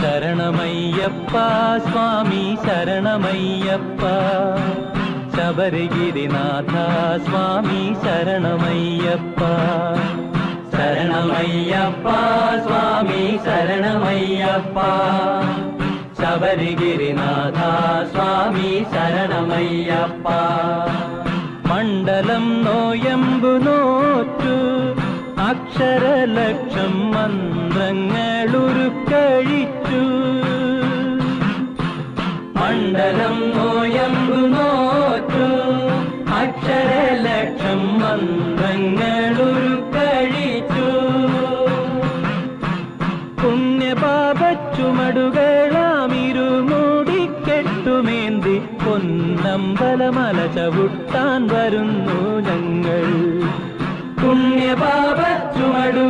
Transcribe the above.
ശരണമയ്യപ്പ സ്വാമി ശരണമയ്യപ്പ. ശബരിഗിരിനാഥ സ്വാമി ശരണമയ്യപ്പ. ശരണമയ്യപ്പ സ്വാമി ശരണമയ്യപ്പ. ശബരിഗിരിനാഥ സ്വാമി ശരണമയ്യപ്പ. മണ്ഡലം നോയമ്പു നോറ്റു അക്ഷരലക്ഷം മന്ത്രങ്ങളുരുക്കഴിച്ചു. മണ്ഡലം നോയമ്പു നോറ്റു അക്ഷരലക്ഷം മന്ത്രങ്ങളുരുക്കഴിച്ചു. പുണ്യപാപച്ചുമടുകളാമിരുമൂടിക്കെട്ടുമേന്തി പൊന്നമ്പലമല ചവിട്ടാൻ വരുന്നു ഞങ്ങൾ. ചുമടും